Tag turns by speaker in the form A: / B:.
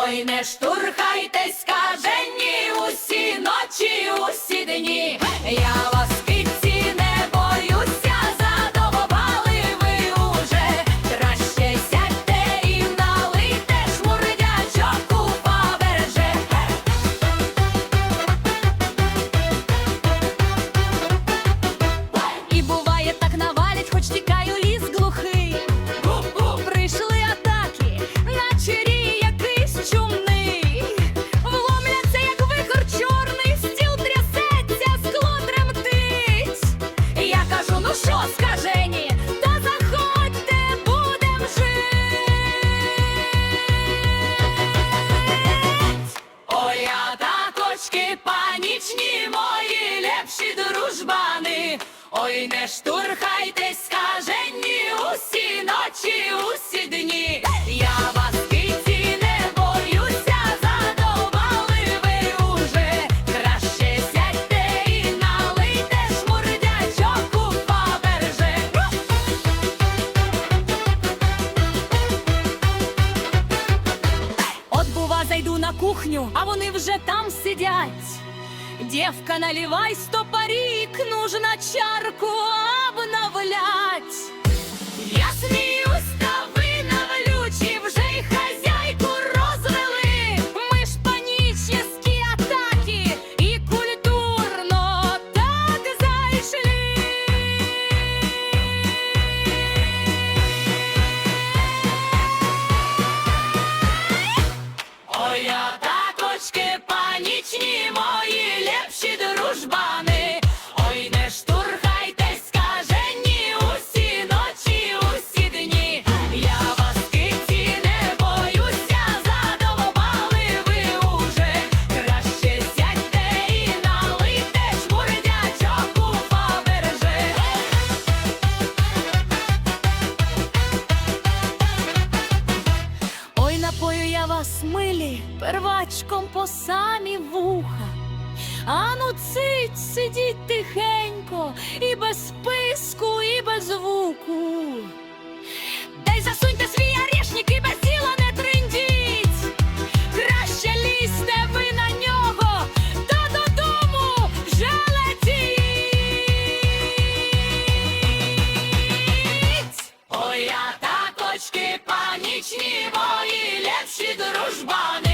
A: Ой, не штурхайте Ой, не штурхайтесь, скажені усі ночі, усі дні. Я вас киці не боюся, задовбали ви уже. Краще сядьте і налийте шмурдячок у Фаберже. От бува, зайду на кухню, а вони вже там сидять. Дівка, наливай стопарік, нужно чарку я вас милі, первачком по самі вуха. Ану цить, сидіть тихенько, і без списку, і без звуку. Bye.